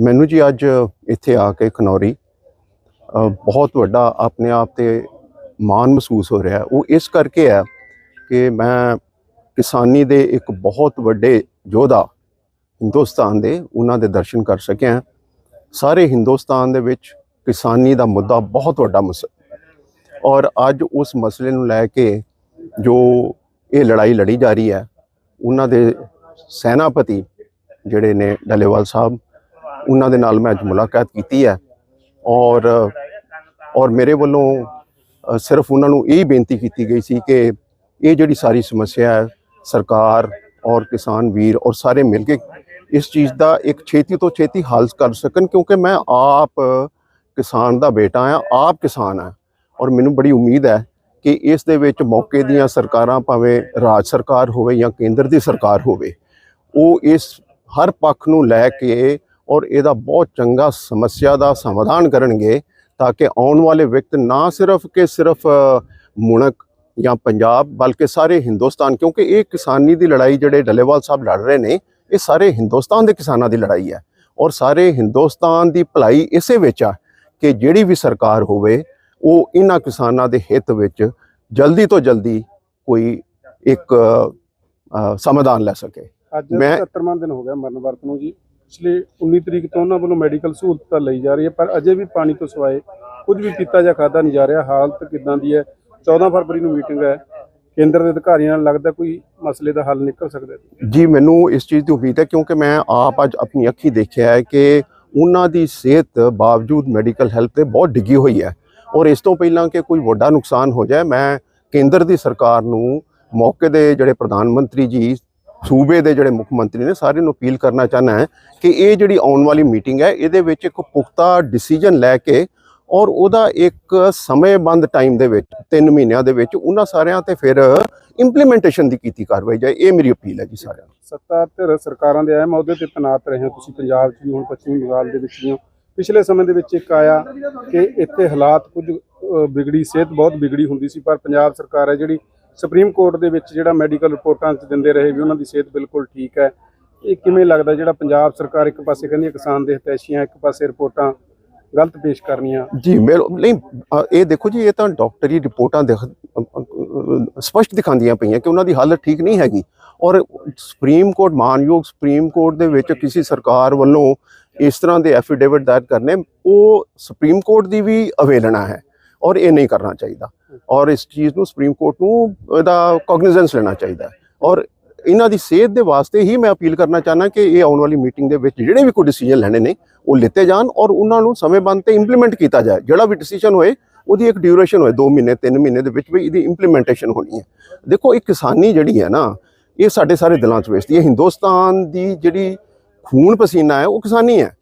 ਮੈਨੂੰ ਜੀ ਅੱਜ ਇੱਥੇ ਆ ਕੇ ਖਨੌਰੀ ਬਹੁਤ ਵੱਡਾ ਆਪਣੇ ਆਪ ਤੇ ਮਾਣ ਮਹਿਸੂਸ ਹੋ ਰਿਹਾ। ਉਹ ਇਸ ਕਰਕੇ ਹੈ ਕਿ ਮੈਂ ਕਿਸਾਨੀ ਦੇ ਇੱਕ ਬਹੁਤ ਵੱਡੇ ਯੋਧਾ ਹਿੰਦੁਸਤਾਨ ਦੇ ਉਹਨਾਂ ਦੇ ਦਰਸ਼ਨ ਕਰ ਸਕਿਆ ਸਾਰੇ ਹਿੰਦੁਸਤਾਨ ਦੇ ਵਿੱਚ ਕਿਸਾਨੀ ਦਾ ਮੁੱਦਾ ਬਹੁਤ ਵੱਡਾ ਮਸਲਾ ਔਰ ਅੱਜ ਉਸ ਮਸਲੇ ਨੂੰ ਲੈ ਕੇ ਜੋ ਇਹ ਲੜਾਈ ਲੜੀ ਜਾ ਰਹੀ ਹੈ, ਉਹਨਾਂ ਦੇ ਸੈਨਾਪਤੀ ਜਿਹੜੇ ਨੇ ਡਲੇਵਾਲ ਸਾਹਿਬ ਉਹਨਾਂ ਦੇ ਨਾਲ ਮੈਂ ਅੱਜ ਮੁਲਾਕਾਤ ਕੀਤੀ ਹੈ। ਔਰ ਔਰ ਮੇਰੇ ਵੱਲੋਂ ਸਿਰਫ ਉਹਨਾਂ ਨੂੰ ਇਹ ਬੇਨਤੀ ਕੀਤੀ ਗਈ ਸੀ ਕਿ ਇਹ ਜਿਹੜੀ ਸਾਰੀ ਸਮੱਸਿਆ ਹੈ, ਸਰਕਾਰ ਔਰ ਕਿਸਾਨ ਵੀਰ ਔਰ ਸਾਰੇ ਮਿਲ ਕੇ ਇਸ ਚੀਜ਼ ਦਾ ਇੱਕ ਛੇਤੀ ਤੋਂ ਛੇਤੀ ਹੱਲ ਕਰ ਸਕਣ, ਕਿਉਂਕਿ ਮੈਂ ਆਪ ਕਿਸਾਨ ਦਾ ਬੇਟਾ ਆ ਆਪ ਕਿਸਾਨ ਆ ਔਰ ਮੈਨੂੰ ਬੜੀ ਉਮੀਦ ਹੈ ਕਿ ਇਸ ਦੇ ਵਿੱਚ ਮੌਕੇ ਦੀਆਂ ਸਰਕਾਰਾਂ ਭਾਵੇਂ ਰਾਜ ਸਰਕਾਰ ਹੋਵੇ ਜਾਂ ਕੇਂਦਰ ਦੀ ਸਰਕਾਰ ਹੋਵੇ, ਉਹ ਇਸ ਹਰ ਪੱਖ ਨੂੰ ਲੈ ਕੇ ਔਰ ਇਹਦਾ ਬਹੁਤ ਚੰਗਾ ਸਮੱਸਿਆ ਦਾ ਸਮਾਧਾਨ ਕਰਨਗੇ ਤਾਂ ਕਿ ਆਉਣ ਵਾਲੇ ਵਕਤ ਨਾ ਸਿਰਫ ਕਿ ਸਿਰਫ ਮੁਣਕ ਜਾਂ ਪੰਜਾਬ ਬਲਕਿ ਸਾਰੇ ਹਿੰਦੁਸਤਾਨ ਕਿਉਂਕਿ ਇਹ ਕਿਸਾਨੀ ਦੀ ਲੜਾਈ ਜਿਹੜੇ ਡੱਲੇਵਾਲ ਸਾਹਿਬ ਲੜ ਰਹੇ ਨੇ ਇਹ ਸਾਰੇ ਹਿੰਦੁਸਤਾਨ ਦੇ ਕਿਸਾਨਾਂ ਦੀ ਲੜਾਈ ਹੈ। ਔਰ ਸਾਰੇ ਹਿੰਦੁਸਤਾਨ ਦੀ ਭਲਾਈ ਇਸੇ ਵਿੱਚ ਆ ਕਿ ਜਿਹੜੀ ਵੀ ਸਰਕਾਰ ਹੋਵੇ ਉਹ ਇਹਨਾਂ ਕਿਸਾਨਾਂ ਦੇ ਹਿੱਤ ਵਿੱਚ ਜਲਦੀ ਤੋਂ ਜਲਦੀ ਕੋਈ ਇੱਕ ਸਮਾਧਾਨ ਲੈ ਸਕੇ। ਅੱਜ ਮੈਂ- 77ਵਾਂ ਦਿਨ ਹੋ ਗਿਆ ਮਰਨ ਵਰਤ ਨੂੰ ਜੀ। ਪਿਛਲੇ 19 ਤਰੀਕ ਤੋਂ ਉਹਨਾਂ ਵੱਲੋਂ ਮੈਡੀਕਲ ਸਹੂਲਤ ਤਾਂ ਲਈ ਜਾ ਰਹੀ ਹੈ, ਪਰ ਅਜੇ ਵੀ ਪਾਣੀ ਤੋਂ ਸਿਵਾਏ ਕੁਝ ਵੀ ਪੀਤਾ ਜਾਂ ਖਾਦਾ ਨਹੀਂ ਜਾ ਰਿਹਾ। ਹਾਲਤ ਕਿਦਾਂ ਦੀ ਹੈ? 14 ਫਰਵਰੀ ਨੂੰ ਮੀਟਿੰਗ ਹੈ। ਕੇਂਦਰ ਦੇ ਅਧਿਕਾਰੀਆਂ ਨਾਲ ਲੱਗਦਾ ਕੋਈ ਮਸਲੇ ਦਾ ਹੱਲ ਨਿਕਲ ਸਕਦਾ ਜੀ, ਮੈਨੂੰ ਇਸ ਚੀਜ਼ ਦੀ ਉਮੀਦ ਹੈ ਕਿਉਂਕਿ ਮੈਂ ਆਪ ਅੱਜ ਆਪਣੀ ਅੱਖੀ ਦੇਖਿਆ ਹੈ ਕਿ ਉਹਨਾਂ ਦੀ ਸਿਹਤ ਬਾਵਜੂਦ ਮੈਡੀਕਲ ਹੈਲਪ ਤੇ ਬਹੁਤ ਡਿੱਗੀ ਹੋਈ ਹੈ। ਔਰ ਇਸ ਤੋਂ ਪਹਿਲਾਂ ਕਿ ਕੋਈ ਵੱਡਾ ਨੁਕਸਾਨ ਹੋ ਜਾਏ, ਮੈਂ ਕੇਂਦਰ ਦੀ ਸਰਕਾਰ ਨੂੰ ਮੌਕੇ ਦੇ ਜਿਹੜੇ ਪ੍ਰਧਾਨ ਮੰਤਰੀ ਜੀ ਸੂਬੇ ਦੇ ਜਿਹੜੇ ਮੁੱਖ ਮੰਤਰੀ ਨੇ ਸਾਰਿਆਂ ਨੂੰ ਅਪੀਲ ਕਰਨਾ ਚਾਹਨਾ ਹੈ ਕਿ ਇਹ ਜਿਹੜੀ ਆਉਣ ਵਾਲੀ ਮੀਟਿੰਗ ਹੈ, ਇਹਦੇ ਵਿੱਚ ਇੱਕ ਪੁਖਤਾ ਡਿਸੀਜਨ ਲੈ ਕੇ ਔਰ ਉਹਦਾ ਇੱਕ ਸਮੇਂਬੰਦ ਟਾਈਮ ਦੇ ਵਿੱਚ 3 ਮਹੀਨਿਆਂ ਦੇ ਵਿੱਚ ਉਹਨਾਂ ਸਾਰਿਆਂ ਤੇ ਫਿਰ ਇੰਪਲੀਮੈਂਟੇਸ਼ਨ ਦੀ ਕੀਤੀ ਕਾਰਵਾਈ ਜਾਏ, ਇਹ ਮੇਰੀ ਅਪੀਲ ਹੈ ਜੀ ਸਾਰਿਆਂ ਨੂੰ। ਸੱਤਾ ਧਿਰ ਸਰਕਾਰਾਂ ਦੇ ਅਹਿਮ ਅਹੁਦੇ ਤੇ ਤੈਨਾਤ ਰਹੇ ਹੋ ਤੁਸੀਂ, ਪੰਜਾਬ 'ਚ ਵੀ ਹੁਣ ਪੱਛਮੀ ਬੰਗਾਲ ਦੇ ਵਿੱਚ ਵੀ ਹੋ। ਪਿਛਲੇ ਸਮੇਂ ਦੇ ਵਿੱਚ ਇੱਕ ਆਇਆ ਕਿ ਇੱਥੇ ਹਾਲਾਤ ਕੁਝ ਬਿਗੜੀ, ਸਿਹਤ ਬਹੁਤ ਵਿਗੜੀ ਹੁੰਦੀ ਸੀ, ਪਰ ਪੰਜਾਬ ਸਰਕਾਰ ਹੈ ਜਿਹੜੀ ਸੁਪਰੀਮ ਕੋਰਟ ਦੇ ਵਿੱਚ ਜਿਹੜਾ ਮੈਡੀਕਲ ਰਿਪੋਰਟਾਂ 'ਚ ਦਿੰਦੇ ਰਹੇ ਵੀ ਉਹਨਾਂ ਦੀ ਸਿਹਤ ਬਿਲਕੁਲ ਠੀਕ ਹੈ। ਇਹ ਕਿਵੇਂ ਲੱਗਦਾ ਜਿਹੜਾ ਪੰਜਾਬ ਸਰਕਾਰ ਇੱਕ ਪਾਸੇ ਕਹਿੰਦੀ ਹੈ ਕਿਸਾਨ ਦੇ ਹਿਤੈਸ਼ੀਆਂ, ਇੱਕ ਪਾਸੇ ਰਿਪੋਰਟਾਂ ਗਲਤ ਪੇਸ਼ ਕਰਨੀਆਂ? ਜੀ, ਮੇਰ ਨਹੀਂ ਇਹ ਦੇਖੋ ਜੀ, ਇਹ ਤਾਂ ਡਾਕਟਰੀ ਰਿਪੋਰਟਾਂ ਦੇਖ ਸਪਸ਼ਟ ਦਿਖਾਉਂਦੀਆਂ ਪਈਆਂ ਕਿ ਉਹਨਾਂ ਦੀ ਹਾਲਤ ਠੀਕ ਨਹੀਂ ਹੈਗੀ। ਔਰ ਸੁਪਰੀਮ ਕੋਰਟ, ਮਾਨਯੋਗ ਸੁਪਰੀਮ ਕੋਰਟ ਦੇ ਵਿੱਚ ਕਿਸੇ ਸਰਕਾਰ ਵੱਲੋਂ ਇਸ ਤਰ੍ਹਾਂ ਦੇ ਐਫੀਡੇਵਿਟ ਦਾਇਰ ਕਰਨੇ, ਉਹ ਸੁਪਰੀਮ ਕੋਰਟ ਦੀ ਵੀ ਅਵੇਲਣਾ ਹੈ ਔਰ ਇਹ ਨਹੀਂ ਕਰਨਾ ਚਾਹੀਦਾ। ਔਰ ਇਸ ਚੀਜ਼ ਨੂੰ ਸੁਪਰੀਮ ਕੋਰਟ ਨੂੰ ਇਹਦਾ ਕੋਗਨੀਜ਼ੈਂਸ ਲੈਣਾ ਚਾਹੀਦਾ ਹੈ। ਔਰ ਇਹਨਾਂ ਦੀ ਸਿਹਤ ਦੇ ਵਾਸਤੇ ਹੀ ਮੈਂ ਅਪੀਲ ਕਰਨਾ ਚਾਹਨਾ ਕਿ ਇਹ ਆਉਣ ਵਾਲੀ ਮੀਟਿੰਗ ਦੇ ਵਿੱਚ ਜਿਹੜੇ ਵੀ ਕੋਈ ਡਿਸੀਜਨ ਲੈਣੇ ਨੇ, ਉਹ ਲਿੱਤੇ ਜਾਣ ਔਰ ਉਹਨਾਂ ਨੂੰ ਸਮੇਂਬੰਦ ਤੇ ਇੰਪਲੀਮੈਂਟ ਕੀਤਾ ਜਾਏ। ਜਿਹੜਾ ਵੀ ਡਿਸੀਜਨ ਹੋਏ, ਉਹਦੀ ਇੱਕ ਡਿਊਰੇਸ਼ਨ ਹੋਏ 2 ਮਹੀਨੇ 3 ਮਹੀਨੇ ਦੇ ਵਿੱਚ ਵੀ ਇਹਦੀ ਇੰਪਲੀਮੈਂਟੇਸ਼ਨ ਹੋਣੀ ਹੈ। ਦੇਖੋ, ਇਹ ਕਿਸਾਨੀ ਜਿਹੜੀ ਹੈ ਨਾ, ਇਹ ਸਾਡੇ ਸਾਰੇ ਦਿਲਾਂ 'ਚ ਵਸਦੀ ਹੈ। ਹਿੰਦੁਸਤਾਨ ਦੀ ਜਿਹੜੀ ਖੂਨ ਪਸੀਨਾ ਹੈ, ਉਹ ਕਿਸਾਨੀ ਹੈ।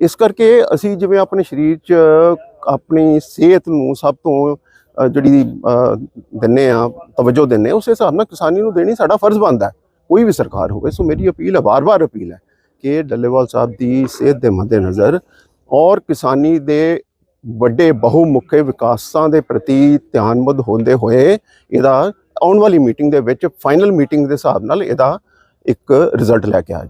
ਇਸ ਕਰਕੇ ਅਸੀਂ ਜਿਵੇਂ ਆਪਣੇ ਸਰੀਰ 'ਚ ਆਪਣੀ ਸਿਹਤ ਨੂੰ ਸਭ ਤੋਂ ਜਿਹੜੀ ਅ, ਦਿੰਨੇ ਆ ਤਵੱਜੋ ਦਿੰਨੇ ਉਸੇ ਹਿਸਾਬ ਨਾਲ ਕਿਸਾਨੀ ਨੂੰ ਦੇਣੀ ਸਾਡਾ ਫਰਜ਼ ਬਣਦਾ ਕੋਈ ਵੀ ਸਰਕਾਰ ਹੋਵੇ ਸੋ ਮੇਰੀ ਅਪੀਲ ਹੈ ਵਾਰ-ਵਾਰ ਅਪੀਲ ਹੈ ਕਿ ਡੱਲੇਵਾਲ ਸਾਹਿਬ ਦੀ ਸਿਹਤ ਦੇ ਮੱਦੇਨਜ਼ਰ ਔਰ ਕਿਸਾਨੀ ਦੇ ਵੱਡੇ ਬਹੁਮੁਖੇ ਵਿਕਾਸਾਂ ਦੇ ਪ੍ਰਤੀ ਧਿਆਨਬੱਧ ਹੁੰਦੇ ਹੋਏ ਇਹਦਾ ਆਉਣ ਵਾਲੀ ਮੀਟਿੰਗ ਦੇ ਵਿੱਚ ਫਾਈਨਲ ਮੀਟਿੰਗ ਦੇ ਹਿਸਾਬ ਨਾਲ ਇਹਦਾ ਇੱਕ ਰਿਜ਼ਲਟ ਲੈ ਕੇ ਆ ਜਾਏ